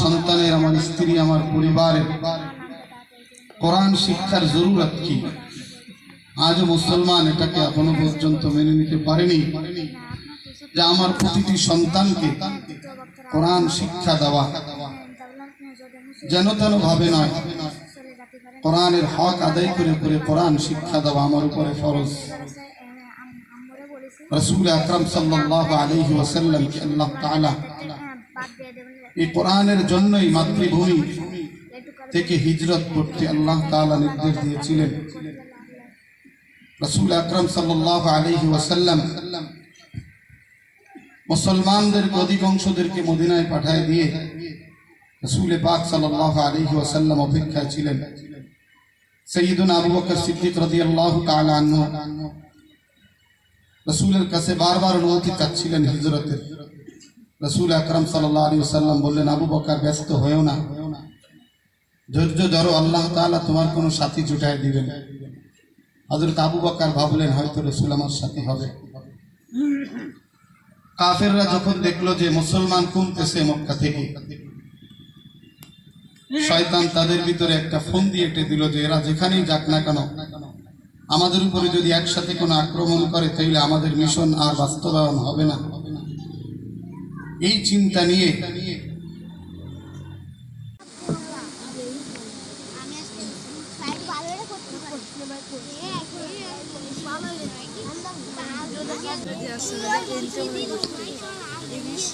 সন্তানের, আমার স্ত্রী, আমার পরিবারের। কোরআন শিক্ষার জরুরত কি? আজও মুসলমান এটাকে এখনও পর্যন্ত মেনে নিতে পারেনি। যে আমার প্রতিটি সন্তানকে কোরআন শিক্ষা দেওয়া, যেন তেন ভাবে নয় কোরআনের হক আদায় করে করে কোরআন শিক্ষা দেওয়া আমার উপরে ফরজ। রসুল আকরম সাল্লাহ আলহি আল্লাহ তালা এই কোরআনের জন্যই মাতৃভূমি থেকে হিজরত করতে আল্লাহ তাআলা নির্দেশ দিয়েছিলেন। রসুল আকরম সাল্লাহ আলহি ওসাল্লাম মুসলমানদের অধিকাংশদেরকে মদিনায় পাঠায় দিয়ে রসুল পাক সাল্লাহ আলহি ওসাল্লাম অপেক্ষায় ছিলেন। সঈদুন আবু বকর সিদ্দিক রাদিয়াল্লাহু তাআলা আনহু রসুলের কাছে বারবার অনুমতি চাচ্ছিলেন হিজরতের। রসুল আকরম সাল্লাহ আলী সাল্লাম বললেন, আবু বকার, ব্যস্ত হয়েও না। ধৈর্য ধরো, আল্লাহ তাআলা তোমার কোনো সাথী জুটায় দিবেন হজরত আবু বকার ভাবলেন, হয়তো রসুল আমার সাথী হবে। কাফেররা যখন দেখল যে মুসলমান কমতেছে মক্কা থেকে, শয়তান তাদের ভিতরে একটা ফোন দিয়ে এটে দিল যে, এরা যেখানেই যাক না কেন, আমাদের উপরে যদি একসাথে কোনো আক্রমণ করে তাহলে আমাদের মিশন আর বাস্তবায়ন হবে না। এই চিন্তা নিয়ে। ইংলিশ